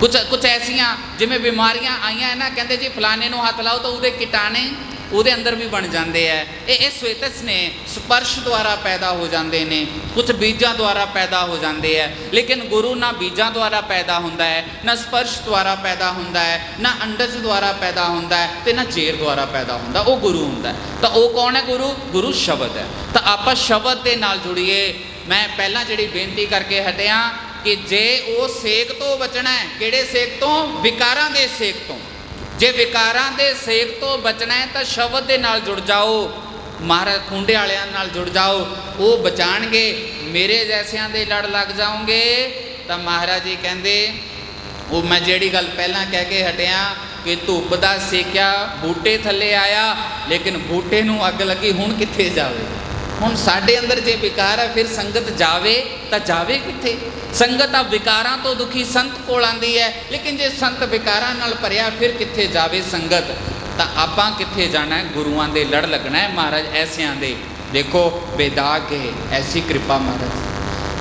ਕੁਝ ਕੁਝ ਐਸੀਆਂ ਜਿਵੇਂ ਬਿਮਾਰੀਆਂ ਆਈਆਂ ਹੈ ਨਾ ਕਹਿੰਦੇ ਜੀ ਫਲਾਣੇ ਨੂੰ ਹੱਥ ਲਾਓ ਤਾਂ ਉਹਦੇ ਕੀਟਾਣੇ ਉਹਦੇ ਅੰਦਰ ਵੀ ਬਣ ਜਾਂਦੇ ਆ ਇਹ ਇਹ ਸਵੇਤਸ ਨੇ, ਸਪਰਸ਼ ਦੁਆਰਾ ਪੈਦਾ ਹੋ ਜਾਂਦੇ ਨੇ ਕੁਝ ਬੀਜਾਂ ਦੁਆਰਾ ਪੈਦਾ ਹੋ ਜਾਂਦੇ ਆ ਲੇਕਿਨ ਗੁਰੂ ਨਾ ਬੀਜਾਂ ਦੁਆਰਾ ਪੈਦਾ ਹੁੰਦਾ ਹੈ ਨਾ ਸਪਰਸ਼ ਦੁਆਰਾ ਪੈਦਾ ਹੁੰਦਾ ਹੈ ਨਾ ਅੰਡਜ ਦੁਆਰਾ ਪੈਦਾ ਹੁੰਦਾ ਹੈ ਤੇ ਨਾ ਚੇਰ ਦੁਆਰਾ ਪੈਦਾ ਹੁੰਦਾ, ਉਹ ਗੁਰੂ ਹੁੰਦਾ ਤਾਂ ਉਹ ਕੌਣ ਹੈ ਗੁਰੂ? ਗੁਰੂ ਸ਼ਬਦ ਹੈ ਤਾਂ ਆਪਾਂ ਸ਼ਬਦ ਦੇ ਨਾਲ ਜੁੜੀਏ। ਮੈਂ ਪਹਿਲਾਂ ਜਿਹੜੀ ਬੇਨਤੀ ਕਰਕੇ ਹਟਿਆ ਕਿ ਜੇ ਉਹ ਸੇਕ ਤੋਂ ਬਚਣਾ ਹੈ, ਕਿਹੜੇ ਸੇਕ ਤੋਂ? ਵਿਕਾਰਾਂ ਦੇ ਸੇਕ ਤੋਂ। ਜੇ ਵਿਕਾਰਾਂ ਦੇ ਸੇਕ ਤੋਂ ਬਚਣਾ ਹੈ, ਤਾਂ ਸ਼ਬਦ ਦੇ ਨਾਲ ਜੁੜ ਜਾਓ। ਮਹਾਰਾਜ ਖੁੰਡੇ ਵਾਲਿਆਂ ਨਾਲ ਜੁੜ ਜਾਓ। ਉਹ ਬਚਾਣਗੇ। ਮੇਰੇ ਜੈਸਿਆਂ ਦੇ ਲੜ ਲੱਗ ਜਾਓਗੇ। ਤਾਂ ਮਹਾਰਾਜ ਜੀ ਕਹਿੰਦੇ, ਉਹ ਮੈਂ ਜਿਹੜੀ ਗੱਲ ਪਹਿਲਾਂ ਕਹਿ ਕੇ ਹਟਿਆ ਕਿ ਧੁੱਪ ਦਾ ਸੇਕਿਆ, ਬੂਟੇ ਥੱਲੇ ਆਇਆ, ਲੇਕਿਨ ਬੂਟੇ ਨੂੰ ਅੱਗ ਲੱਗੀ, ਹੁਣ ਕਿੱਥੇ ਜਾਵੇ? ਹੁਣ ਸਾਡੇ ਅੰਦਰ ਜੇ ਵਿਕਾਰ ਹੈ ਫਿਰ ਸੰਗਤ ਜਾਵੇ ਤਾਂ ਜਾਵੇ ਕਿੱਥੇ? ਸੰਗਤ ਆ ਵਿਕਾਰਾਂ ਤੋਂ ਦੁਖੀ, ਸੰਤ ਕੋਲ ਆਂਦੀ ਹੈ। ਲੇਕਿਨ ਜੇ ਸੰਤ ਵਿਕਾਰਾਂ ਨਾਲ ਭਰਿਆ, ਫਿਰ ਕਿੱਥੇ ਜਾਵੇ ਸੰਗਤ? ਤਾਂ ਆਪਾਂ ਕਿੱਥੇ ਜਾਣਾ? ਹੈ ਗੁਰੂਆਂ ਦੇ ਲੜ ਲੱਗਣਾ ਹੈ ਮਹਾਰਾਜ, ਐਸਿਆਂ ਦੇ। ਦੇਖੋ, ਬੇਦਾਗ ਹੈ, ਐਸੀ ਕਿਰਪਾ ਮਹਾਰਾਜ।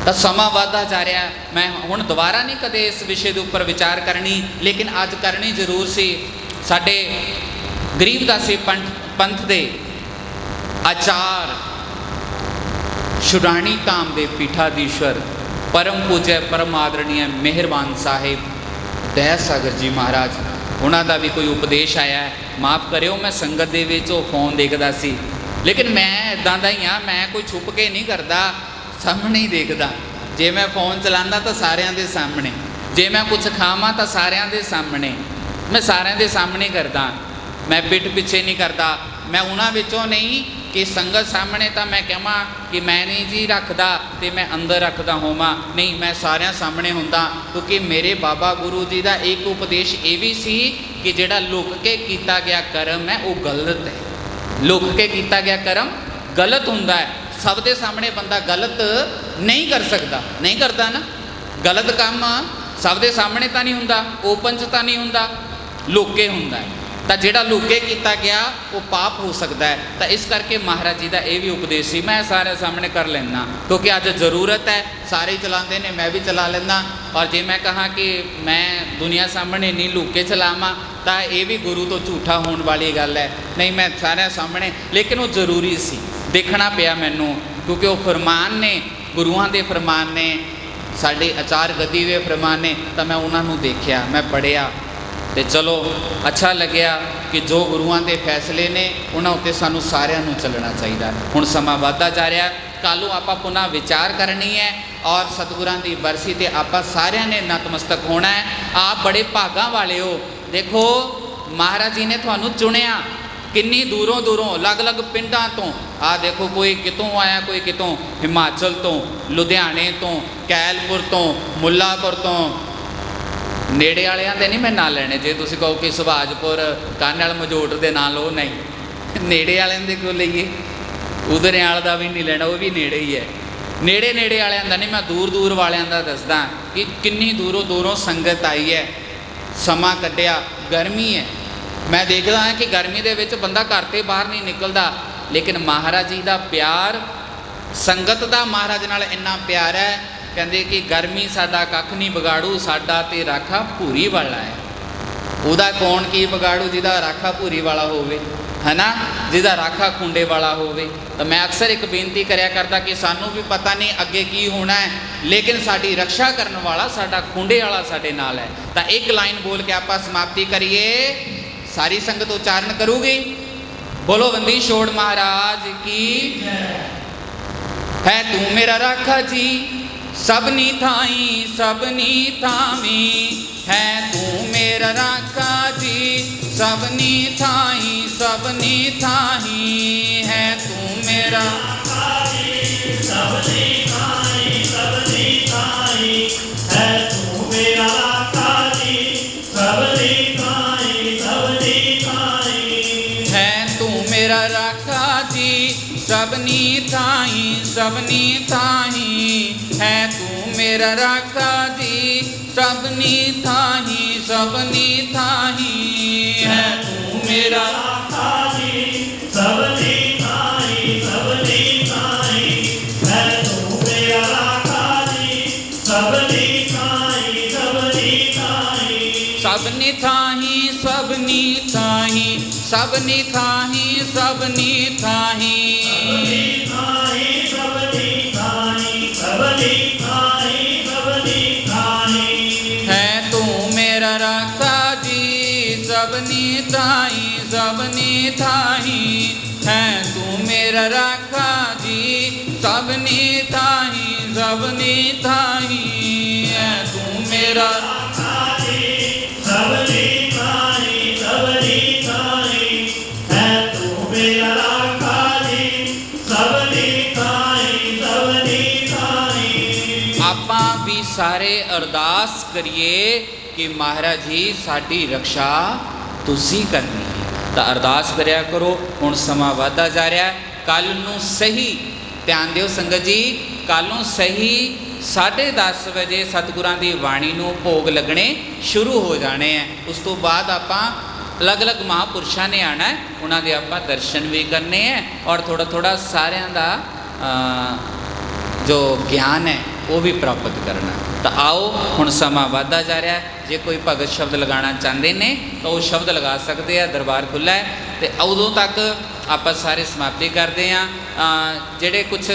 ਤਾਂ ਸਮਾਂ ਵਾਧਾ ਜਾ ਰਿਹਾ। ਮੈਂ ਹੁਣ ਦੁਬਾਰਾ ਨਹੀਂ ਕਦੇ ਇਸ ਵਿਸ਼ੇ ਦੇ ਉੱਪਰ ਵਿਚਾਰ ਕਰਨੀ, ਲੇਕਿਨ ਅੱਜ ਕਰਨੀ ਜ਼ਰੂਰ ਸੀ। ਸਾਡੇ ਗਰੀਬ ਗਰੀਬਦਾਸੀ ਪੰਥ ਪੰਥ ਦੇ ਆਚਾਰ ਸ਼ੁਰਾਣੀ ਧਾਮ ਦੇ ਪੀਠਾਧੀਸ਼ਵਰ, ਪਰਮ ਪੂਜੈ, ਪਰਮ ਆਦਰਣੀय ਮਿਹਰਬਾਨ ਸਾਹਿਬ, ਦਇਆ ਸਾਗਰ ਜੀ ਮਹਾਰਾਜ। ਉਹਨਾਂ ਦਾ ਵੀ ਕੋਈ ਉਪਦੇਸ਼ ਆਇਆ ਹੈ। ਮਾਫ ਕਰਿਓ, ਮੈਂ ਸੰਗਤ ਦੇ ਵਿੱਚ ਉਹ ਫੋਨ ਦੇਖਦਾ ਸੀ। ਲੇਕਿਨ ਮੈਂ ਇਦਾਂ ਦਾ ਹੀ ਆ ਮੈਂ ਕੋਈ ਛੁਪ ਕੇ ਨਹੀਂ ਕਰਦਾ, ਸਾਹਮਣੇ ਹੀ ਦੇਖਦਾ। ਜੇ ਮੈਂ ਫੋਨ ਚਲਾਉਂਦਾ ਤਾਂ ਸਾਰਿਆਂ ਦੇ ਸਾਹਮਣੇ। ਜੇ ਮੈਂ ਕੁਝ ਖਾਵਾਂ ਤਾਂ ਸਾਰਿਆਂ ਦੇ ਸਾਹਮਣੇ। ਮੈਂ ਸਾਰਿਆਂ ਦੇ ਸਾਹਮਣੇ ਕਰਦਾ। ਮੈਂ ਪਿੱਠ ਪਿੱਛੇ ਨਹੀਂ ਕਰਦਾ। ਮੈਂ ਉਹਨਾਂ ਵਿੱਚੋਂ ਨਹੀਂ ਕਿ ਸੰਗਤ ਸਾਹਮਣੇ ਤਾਂ ਮੈਂ ਕਹਾਂ ਕਿ ਮੈਂ ਨਹੀਂ ਜੀ ਰੱਖਦਾ ਤੇ ਮੈਂ ਅੰਦਰ ਰੱਖਦਾ ਹੋਵਾਂ। ਨਹੀਂ, ਮੈਂ ਸਾਰਿਆਂ ਸਾਹਮਣੇ ਹੁੰਦਾ, ਕਿਉਂਕਿ ਮੇਰੇ ਬਾਬਾ ਗੁਰੂ ਜੀ ਦਾ ਇੱਕ ਉਪਦੇਸ਼ ਇਹ ਵੀ ਸੀ ਕਿ ਜਿਹੜਾ ਲੁਕ ਕੇ ਕੀਤਾ ਗਿਆ ਕਰਮ ਹੈ, ਉਹ ਗਲਤ ਹੈ। ਲੁਕ ਕੇ ਕੀਤਾ ਗਿਆ ਕਰਮ ਗਲਤ ਹੁੰਦਾ ਹੈ। ਸਭ ਦੇ ਸਾਹਮਣੇ ਬੰਦਾ ਗਲਤ ਨਹੀਂ ਕਰ ਸਕਦਾ। ਨਹੀਂ ਕਰਦਾ ਨਾ। ਗਲਤ ਕੰਮ ਸਭ ਦੇ ਸਾਹਮਣੇ ਤਾਂ ਨਹੀਂ ਹੁੰਦਾ ਓਪਨ 'ਚ ਤਾਂ ਨਹੀਂ ਹੁੰਦਾ, ਲੁਕ ਹੁੰਦਾ ਹੈ। ਤਾਂ ਜਿਹੜਾ ਲੁਕੇ ਕੀਤਾ ਗਿਆ, ਉਹ ਪਾਪ ਹੋ ਸਕਦਾ ਹੈ। ਤਾਂ ਇਸ ਕਰਕੇ ਮਹਾਰਾਜ ਜੀ ਦਾ ਇਹ ਵੀ ਉਪਦੇਸ਼ ਸੀ, ਮੈਂ ਸਾਰੇ ਸਾਹਮਣੇ ਕਰ ਲੈਣਾ ਕਿਉਂਕਿ ਅੱਜ ਜ਼ਰੂਰਤ ਹੈ, ਸਾਰੇ ਚਲਾਉਂਦੇ ਨੇ, ਮੈਂ ਵੀ ਚਲਾ ਲੈਂਦਾ। ਔਰ ਜੇ ਮੈਂ ਕਹਾ ਕਿ ਮੈਂ ਦੁਨੀਆ ਸਾਹਮਣੇ ਨਹੀਂ ਲੁਕੇ ਚਲਾਵਾਂ, ਤਾਂ ਇਹ ਵੀ ਗੁਰੂ ਤੋਂ ਝੂਠਾ ਹੋਣ ਵਾਲੀ ਗੱਲ ਹੈ। ਨਹੀਂ, ਮੈਂ ਸਾਰਿਆਂ ਸਾਹਮਣੇ, ਲੇਕਿਨ ਉਹ ਜ਼ਰੂਰੀ ਸੀ, ਦੇਖਣਾ ਪਿਆ ਮੈਨੂੰ, ਕਿਉਂਕਿ ਉਹ ਫਰਮਾਨ ਨੇ, ਗੁਰੂਆਂ ਦੇ ਫਰਮਾਨ ਨੇ, ਸਾਡੇ ਆਚਾਰ ਗਤੀ ਦੇ ਫਰਮਾਨ ਨੇ, ਤਾਂ ਮੈਂ ਉਹਨਾਂ ਨੂੰ ਦੇਖਿਆ, ਮੈਂ ਪੜਿਆ ਤੇ ਚਲੋ, ਅੱਛਾ ਲੱਗਿਆ ਕਿ ਜੋ ਗੁਰੂਆਂ ਦੇ ਫੈਸਲੇ ਨੇ, ਉਹਨਾਂ ਉੱਤੇ ਸਾਨੂੰ ਸਾਰਿਆਂ ਨੂੰ ਚੱਲਣਾ ਚਾਹੀਦਾ ਹੁਣ ਸਮਾਂ ਵੱਧਦਾ ਜਾ ਰਿਹਾ, ਕੱਲ੍ਹ ਨੂੰ ਆਪਾਂ ਪੁਨः ਵਿਚਾਰ ਕਰਨੀ ਹੈ ਔਰ ਸਤਿਗੁਰਾਂ ਦੀ ਬਰਸੀ ਤੇ ਆਪਾਂ ਸਾਰਿਆਂ ਨੇ ਨਤਮਸਤਕ ਹੋਣਾ ਹੈ। ਆਪ ਬੜੇ ਭਾਗਾਂ ਵਾਲੇ ਹੋ। ਦੇਖੋ, ਮਹਾਰਾਜ ਜੀ ਨੇ ਤੁਹਾਨੂੰ ਚੁਣਿਆ, ਕਿੰਨੀ ਦੂਰੋਂ ਦੂਰੋਂ, ਅਲੱਗ-ਅਲੱਗ ਪਿੰਡਾਂ ਤੋਂ। ਆ ਦੇਖੋ, ਕੋਈ ਕਿਤੋਂ ਆਇਆ, ਕੋਈ ਕਿਤੋਂ ਹਿਮਾਚਲ ਤੋਂ, ਲੁਧਿਆਣੇ ਤੋਂ, ਕੈਲਪੁਰ ਤੋਂ, ਮੁੱਲਾਪੁਰ ਤੋਂ ਨੇੜੇ ਵਾਲਿਆਂ ਦੇ ਨਹੀਂ ਮੈਂ ਨਾਂ ਲੈਣੇ। ਜੇ ਤੁਸੀਂ ਕਹੋ ਕਿ ਸੁਭਾਜਪੁਰ, ਕਾਨੇਵਾਲ ਮਜੋਟ ਦੇ ਨਾਂ ਲਓ, ਨਹੀਂ। ਨੇੜੇ ਵਾਲਿਆਂ ਦੇ ਕਿਉਂ ਲਈਏ? ਉਧਰਿਆਲ ਦਾ ਵੀ ਨਹੀਂ ਲੈਣਾ, ਉਹ ਵੀ ਨੇੜੇ ਹੀ ਹੈ। ਨੇੜੇ ਨੇੜੇ ਵਾਲਿਆਂ ਦਾ ਨਹੀਂ, ਮੈਂ ਦੂਰ ਦੂਰ ਵਾਲਿਆਂ ਦਾ ਦੱਸਦਾ ਕਿ ਕਿੰਨੀ ਦੂਰੋਂ ਦੂਰੋਂ ਸੰਗਤ ਆਈ ਹੈ। ਸਮਾਂ ਕੱਢਿਆ, ਗਰਮੀ ਹੈ। ਮੈਂ ਦੇਖਦਾ ਹਾਂ ਕਿ ਗਰਮੀ ਦੇ ਵਿੱਚ ਬੰਦਾ ਘਰ ਤੇ ਬਾਹਰ ਨਹੀਂ ਨਿਕਲਦਾ, ਲੇਕਿਨ ਮਹਾਰਾਜ ਜੀ ਦਾ ਪਿਆਰ, ਸੰਗਤ ਦਾ ਮਹਾਰਾਜ ਨਾਲ ਇੰਨਾ ਪਿਆਰ ਹੈ ਕਹਿੰਦੇ ਕਿ ਗਰਮੀ ਸਾਡਾ ਕੱਖ ਨਹੀਂ ਵਿਗਾੜੂ, ਸਾਡਾ ਤੇ ਰਾਖਾ ਭੂਰੀ ਵਾਲਾ ਹੈ। ਉਹਦਾ ਕੌਣ ਕੀ ਵਿਗਾੜੂ, ਜਿਹਦਾ ਰਾਖਾ ਭੂਰੀ ਵਾਲਾ ਹੋਵੇ, ਹੈਨਾ? ਜਿਹਦਾ ਰਾਖਾ ਖੁੰਡੇ ਵਾਲਾ ਹੋਵੇ। ਤਾਂ ਮੈਂ ਅਕਸਰ ਇੱਕ ਬੇਨਤੀ ਕਰਿਆ ਕਰਦਾ ਕਿ ਸਾਨੂੰ ਵੀ ਪਤਾ ਨਹੀਂ ਅੱਗੇ ਕੀ ਹੋਣਾ ਹੈ, ਲੇਕਿਨ ਸਾਡੀ ਰੱਖਿਆ ਕਰਨ ਵਾਲਾ, ਸਾਡਾ ਖੁੰਡੇ ਵਾਲਾ ਸਾਡੇ ਨਾਲ ਹੈ। ਤਾਂ ਇੱਕ ਲਾਈਨ ਬੋਲ ਕੇ ਆਪਾਂ ਸਮਾਪਤੀ ਕਰੀਏ। ਸਾਰੀ ਸੰਗਤ ਉਚਾਰਨ ਕਰੂਗੀ। ਬੋਲੋ ਬੰਦੀ ਛੋੜ ਮਹਾਰਾਜ ਕੀ ਹੈ ਤੂੰ ਮੇਰਾ ਰਾਖਾ ਜੀ। ਸਭਨੀ ਥਾਈ ਸਭਨੀ ਥਾਵੀ ਹੈ ਤੂੰ ਮੇਰਾ ਰਾਖਾ ਜੀ ਸਭਨੀ ਥਾਈ ਸਭਨੀ ਥਾਹੀ ਹੈ ਤੂੰ ਮੇਰਾ ਹੈ ਤੂੰ ਮੇਰਾ ਰਾਖਾ ਜੀ ਸਭਨੀ ਥਾਈ ਸਭਨੀ ਥਾਈ ਹੈ ਤੂੰ ਮੇਰਾ ਰਾਖਾ ਜੀ ਸਭਨੀ ਥਾਈ ਸਭਨੀ ਥਾਹੀ ਹੈ ਤੂੰ ਮੇਰਾ ਰਾਖਾ ਜੀ, ਸਭਨੀ ਥਾਹੀ ਸਭਨੀ ਥਾਹੀ। ਹੈ ਤੂੰ ਮੇਰਾ ਰਾਖਾ ਜੀ, ਸਭਨੀ ਥਾਈ ਸਭਨੀ ਥਾਈ ਹੈ ਤੂੰ ਮੇਰਾ ਰਾਖਾ ਜੀ, ਸਭਨੀ ਥਾਈ ਸਭਨੀ ਥਾਈ ਸਭਨੀ ਥਾਹੀ ਸਭਨੀ ਥਾਹੀ ਸਭਨੀ ਥਾਹੀ ਸਭਨੀ ਥਾਹੀ। ਤੂੰ ਮੇਰਾ ਰਾਖਾ ਜੀ ਸਭਨੀ ਥਾਈ ਸਭਨੀ ਥਾਈ ਆਪਾਂ ਵੀ ਸਾਰੇ ਅਰਦਾਸ ਕਰੀਏ ਕਿ ਮਹਾਰਾਜ ਜੀ ਸਾਡੀ ਰੱਖਿਆ ਤੁਸੀਂ ਕਰਨੀ ਹੈ ਤਾਂ ਅਰਦਾਸ ਕਰਿਆ ਕਰੋ, ਹੁਣ ਸਮਾਂ ਵੱਧਦਾ ਜਾ ਰਿਹਾ। ਕੱਲ ਨੂੰ ਸਹੀ ਧਿਆਨ ਦਿਓ ਸੰਗਤ ਜੀ ਕੱਲ ਨੂੰ ਸਹੀ 10:30 ਵਜੇ ਸਤਿਗੁਰਾਂ ਦੀ ਬਾਣੀ ਨੂੰ ਭੋਗ ਲੱਗਣੇ ਸ਼ੁਰੂ ਹੋ ਜਾਣੇ ਆ। ਉਸ ਤੋਂ ਬਾਅਦ ਆਪਾਂ ਅਲੱਗ-ਅਲੱਗ ਮਹਾਪੁਰਸ਼ਾਂ ਨੇ ਆਣਾ, ਉਹਨਾਂ ਦੇ ਆਪਾਂ ਦਰਸ਼ਨ ਵੀ ਕਰਨੇ ਹੈ ਔਰ ਥੋੜਾ ਥੋੜਾ ਸਾਰਿਆਂ ਦਾ ਜੋ ਗਿਆਨ ਹੈ ਉਹ ਵੀ ਪ੍ਰਾਪਤ ਕਰਨਾ। ਤਾਂ ਆਓ, ਹੁਣ ਸਮਾਂ ਵੱਧਦਾ ਜਾ ਰਿਹਾ ਜੇ ਕੋਈ ਭਗਤ ਸ਼ਬਦ ਲਗਾਉਣਾ ਚਾਹੁੰਦੇ ਨੇ, ਤਾਂ ਉਹ ਸ਼ਬਦ ਲਗਾ ਸਕਦੇ ਆ, ਦਰਬਾਰ ਖੁੱਲ੍ਹਾ ਹੈ। ਤੇ ਉਦੋਂ ਤੱਕ ਆਪਾਂ ਸਾਰੇ ਸਮਾਪਤੀ ਕਰਦੇ ਆ ਜਿਹੜੇ ਕੁਝ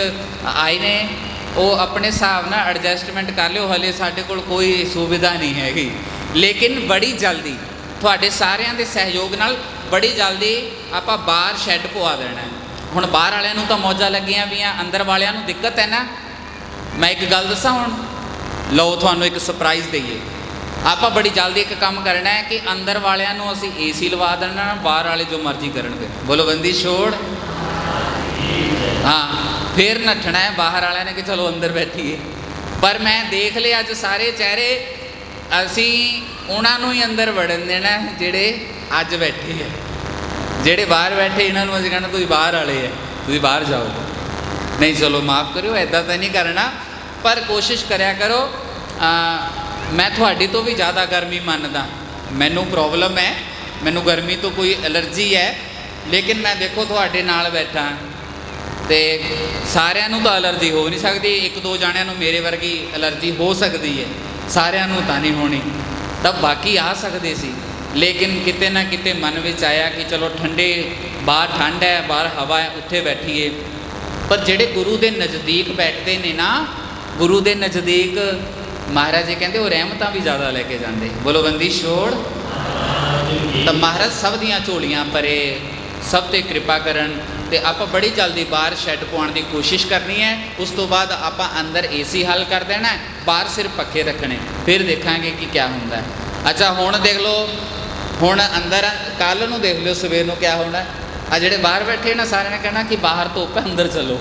ਆਏ ਨੇ, ਉਹ ਆਪਣੇ ਹਿਸਾਬ ਨਾਲ ਐਡਜਸਟਮੈਂਟ ਕਰ ਲਿਓ। ਹਲੇ ਸਾਡੇ ਕੋਲ ਕੋਈ ਸੁਵਿਧਾ ਨਹੀਂ ਹੈਗੀ। ਲੇਕਿਨ ਬੜੀ ਜਲਦੀ, ਤੁਹਾਡੇ ਸਾਰਿਆਂ ਦੇ ਸਹਿਯੋਗ ਨਾਲ ਬੜੀ ਜਲਦੀ ਆਪਾਂ ਬਾਹਰ ਸ਼ੈੱਡ ਪਵਾ ਦੇਣਾ ਹੁਣ ਬਾਹਰ ਵਾਲਿਆਂ ਨੂੰ ਤਾਂ ਮੌਜਾਂ ਲੱਗੀਆਂ ਵੀਆਂ ਅੰਦਰ ਵਾਲਿਆਂ ਨੂੰ ਦਿੱਕਤ ਹੈ ਨਾ। ਮੈਂ ਇੱਕ ਗੱਲ ਦੱਸਾਂ ਹੁਣ? ਲਓ, ਤੁਹਾਨੂੰ ਇੱਕ ਸਰਪ੍ਰਾਈਜ਼ ਦਈਏ। ਆਪਾਂ ਬੜੀ ਜਲਦੀ ਇੱਕ ਕੰਮ ਕਰਨਾ ਹੈ ਕਿ ਅੰਦਰ ਵਾਲਿਆਂ ਨੂੰ ਅਸੀਂ ਏਸੀ ਲਵਾ ਦੇਣਾ ਬਾਹਰ ਵਾਲੇ ਜੋ ਮਰਜ਼ੀ ਕਰਨਗੇ। ਬੋਲੋ, ਬੰਦੀ ਛੋੜ। ਹਾਂ, ਫੇਰ ਨੱਠਣਾ ਹੈ, ਬਾਹਰ ਵਾਲਿਆਂ ਨੇ ਕਿ ਚਲੋ ਅੰਦਰ ਬੈਠੀਏ। ਪਰ ਮੈਂ ਦੇਖ ਲਿਆ, ਅੱਜ ਸਾਰੇ ਚਿਹਰੇ ਅਸੀਂ ਉਹਨਾਂ ਨੂੰ ਹੀ ਅੰਦਰ ਵੜਨ ਦੇਣਾ ਜਿਹੜੇ ਅੱਜ ਬੈਠੇ ਹੈ। ਜਿਹੜੇ ਬਾਹਰ ਬੈਠੇ, ਇਹਨਾਂ ਨੂੰ ਅਸੀਂ ਕਹਿਣਾ, ਤੁਸੀਂ ਬਾਹਰ ਵਾਲੇ ਹੈ, ਤੁਸੀਂ ਬਾਹਰ ਜਾਓ। ਨਹੀਂ, ਚਲੋ, ਮਾਫ ਕਰਿਓ ਐਦਾਂ ਤਾਂ ਨਹੀਂ ਕਰਨਾ। ਪਰ ਕੋਸ਼ਿਸ਼ ਕਰਿਆ ਕਰੋ ਮੈਂ ਤੁਹਾਡੀ ਤੋਂ ਵੀ ਜ਼ਿਆਦਾ ਗਰਮੀ ਮੰਨਦਾ। ਮੈਨੂੰ ਪ੍ਰੋਬਲਮ ਹੈ, ਮੈਨੂੰ ਗਰਮੀ ਤੋਂ ਕੋਈ ਐਲਰਜੀ ਹੈ, ਲੇਕਿਨ ਮੈਂ ਦੇਖੋ ਤੁਹਾਡੇ ਨਾਲ ਬੈਠਾ। ਤੇ ਸਾਰਿਆਂ ਨੂੰ ਤਾਂ ਐਲਰਜੀ ਹੋ ਨਹੀਂ ਸਕਦੀ, ਇੱਕ ਦੋ ਜਾਣਿਆਂ ਨੂੰ ਮੇਰੇ ਵਰਗੀ ਐਲਰਜੀ ਹੋ ਸਕਦੀ ਹੈ। ਸਾਰਿਆਂ ਨੂੰ ਤਾਂ ਨਹੀਂ ਹੋਣੀ। ਤਾਂ ਬਾਕੀ ਆ ਸਕਦੇ ਸੀ। ਲੇਕਿਨ ਕਿਤੇ ਨਾ ਕਿਤੇ ਮਨ ਵਿੱਚ ਆਇਆ ਕਿ ਚਲੋ ਠੰਡੇ, ਬਾਹਰ ਠੰਡ ਹੈ, ਬਾਹਰ ਹਵਾ ਹੈ, ਉੱਥੇ ਬੈਠੀਏ। ਪਰ ਜਿਹੜੇ ਗੁਰੂ ਦੇ ਨਜ਼ਦੀਕ ਬੈਠਦੇ ਨੇ ਨਾ ਗੁਰੂ ਦੇ ਨਜ਼ਦੀਕ ਮਹਾਰਾਜ ਜੀ ਕਹਿੰਦੇ, ਉਹ ਰਹਿਮਤਾਂ ਵੀ ਜ਼ਿਆਦਾ ਲੈ ਕੇ ਜਾਂਦੇ। ਬੋਲੋ, ਬੰਦੀ ਛੋੜ। ਤਾਂ ਮਹਾਰਾਜ ਸਭ ਦੀਆਂ ਝੋਲੀਆਂ ਭਰੇ, ਸਭ ਤੇ ਕਿਰਪਾ ਕਰਨ ਤੇ ਆਪਾਂ ਬੜੀ ਜਲਦੀ ਬਾਹਰ ਸ਼ੈੱਡ ਪਾਉਣ ਦੀ ਕੋਸ਼ਿਸ਼ ਕਰਨੀ ਹੈ। ਉਸ ਤੋਂ ਬਾਅਦ ਆਪਾਂ ਅੰਦਰ ਏਸੀ ਹੱਲ ਕਰ ਦੇਣਾ ਬਾਹਰ ਸਿਰਫ ਪੱਖੇ ਰੱਖਣੇ। ਫਿਰ ਦੇਖਾਂਗੇ ਕਿ ਕੀ ਹੁੰਦਾ ਅੱਛਾ, ਹੁਣ ਦੇਖ ਲਓ। ਹੁਣ ਅੰਦਰ ਕੱਲ ਨੂੰ ਦੇਖ ਲਿਓ, ਸਵੇਰ ਨੂੰ ਕੀ ਹੋਣਾ ਆ ਜਿਹੜੇ ਬਾਹਰ ਬੈਠੇ ਨਾ, ਸਾਰਿਆਂ ਨੇ ਕਹਿਣਾ ਕਿ ਬਾਹਰ ਧੁੱਪ ਹੈ, ਅੰਦਰ ਚਲੋ।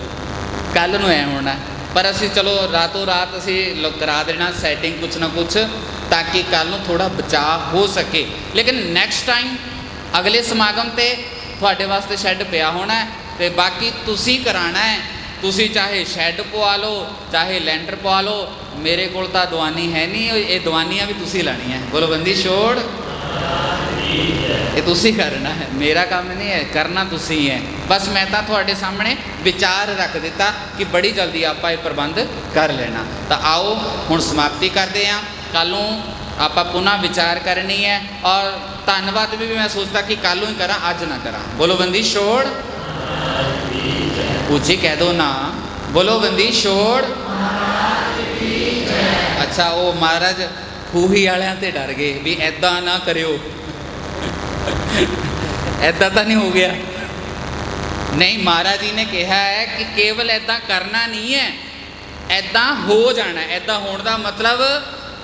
ਕੱਲ ਨੂੰ ਐ ਹੋਣਾ ਪਰ ਅਸੀਂ ਚਲੋ ਰਾਤੋਂ ਰਾਤ ਅਸੀਂ ਲੋ- ਕਰਾ ਦੇਣਾ ਸੈਟਿੰਗ ਕੁਛ ਨਾ ਕੁਛ, ਤਾਂ ਕਿ ਕੱਲ ਨੂੰ ਥੋੜਾ ਬਚਾਅ ਹੋ ਸਕੇ। ਲੇਕਿਨ ਨੈਕਸਟ ਟਾਈਮ ਅਗਲੇ ਸਮਾਗਮ ਤੇ ਤੁਹਾਡੇ ਵਾਸਤੇ ਸ਼ੈੱਡ ਪਿਆ ਹੋਣਾ ਹੈ ਤੇ ਬਾਕੀ ਤੁਸੀਂ ਕਰਾਣਾ ਹੈ। ਤੁਸੀਂ ਚਾਹੇ ਸ਼ੈੱਡ ਪਵਾ ਲਓ, ਚਾਹੇ ਲੈਂਟਰ ਪਵਾ ਲਓ, ਮੇਰੇ ਕੋਲ ਤਾਂ ਦਵਾਨੀ ਹੈ ਨਹੀਂ, ਇਹ ਦਵਾਨੀਆਂ ਵੀ ਤੁਸੀਂ ਲੈਣੀਆਂ ਬੋਲੋ ਬੰਦੀ, ਛੋੜ। ਇਹ ਤੁਸੀਂ ਕਰਨਾ ਹੈ। ਮੇਰਾ ਕੰਮ ਨਹੀਂ ਹੈ, ਕਰਨਾ ਤੁਸੀਂ ਹੈ। ਬਸ ਮੈਂ ਤਾਂ ਤੁਹਾਡੇ ਸਾਹਮਣੇ ਵਿਚਾਰ ਰੱਖ ਦਿੱਤਾ ਕਿ ਬੜੀ ਜਲਦੀ ਆਪਾਂ ਇਹ ਪ੍ਰਬੰਧ ਕਰ ਲੈਣਾ। ਤਾਂ ਆਓ, ਹੁਣ ਸਮਾਪਤੀ ਕਰਦੇ ਹਾਂ। ਕੱਲ ਨੂੰ ਆਪਾਂ ਪੁਨः ਵਿਚਾਰ ਕਰਨੀ ਹੈ ਔਰ ਧੰਨਵਾਦ ਵੀ ਮੈਂ ਸੋਚਦਾ ਕਿ ਕੱਲ ਨੂੰ ਹੀ ਕਰਾਂ, ਅੱਜ ਨਾ ਕਰਾਂ। ਬੋਲੋ ਬੰਦੀ, ਛੋੜ। ਉੱਚੀ ਕਹਿ ਦੋ ਨਾ। ਬੋਲੋ ਬੰਦੀ, ਛੋੜ। ਅੱਛਾ, ਉਹ ਮਹਾਰਾਜ ਖੂਹੀ ਵਾਲਿਆਂ ਤੇ ਡਰ ਗਏ ਵੀ ਐਦਾਂ ਨਾ ਕਰਿਓ। ਐਦਾਂ ਤਾਂ ਨਹੀਂ ਹੋ ਗਿਆ। ਨਹੀਂ, ਮਹਾਰਾਜ ਜੀ ਨੇ ਕਿਹਾ ਹੈ ਕਿ ਕੇਵਲ ਐਦਾਂ ਕਰਨਾ ਨਹੀਂ ਹੈ। ਐਦਾਂ ਹੋ ਜਾਣਾ ਐਦਾਂ ਹੋਣ ਦਾ ਮਤਲਬ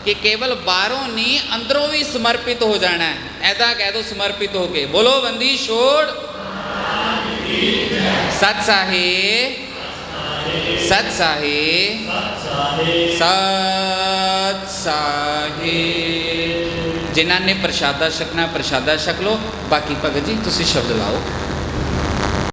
ਕਿ ਕੇਵਲ ਬਾਹਰੋਂ ਨਹੀਂ, ਅੰਦਰੋਂ ਵੀ ਸਮਰਪਿਤ ਹੋ ਜਾਣਾ ਹੈ। ਐਦਾਂ ਕਹਿ ਦੋ ਸਮਰਪਿਤ ਹੋ ਕੇ। ਬੋਲੋ, ਬੰਦੀ, ਛੋੜ। ਸਤ ਸਾਹਿਬ ਸਤ ਸਾਹਿਬ ਸਤ ਸਾਹੇ। ਜਿਨ੍ਹਾਂ ਨੇ ਪ੍ਰਸ਼ਾਦਾ ਛਕਣਾ, ਪ੍ਰਸ਼ਾਦਾ ਛਕ ਲਓ। ਬਾਕੀ ਭਗਤ ਜੀ, ਤੁਸੀਂ ਸ਼ਬਦ ਲਾਓ।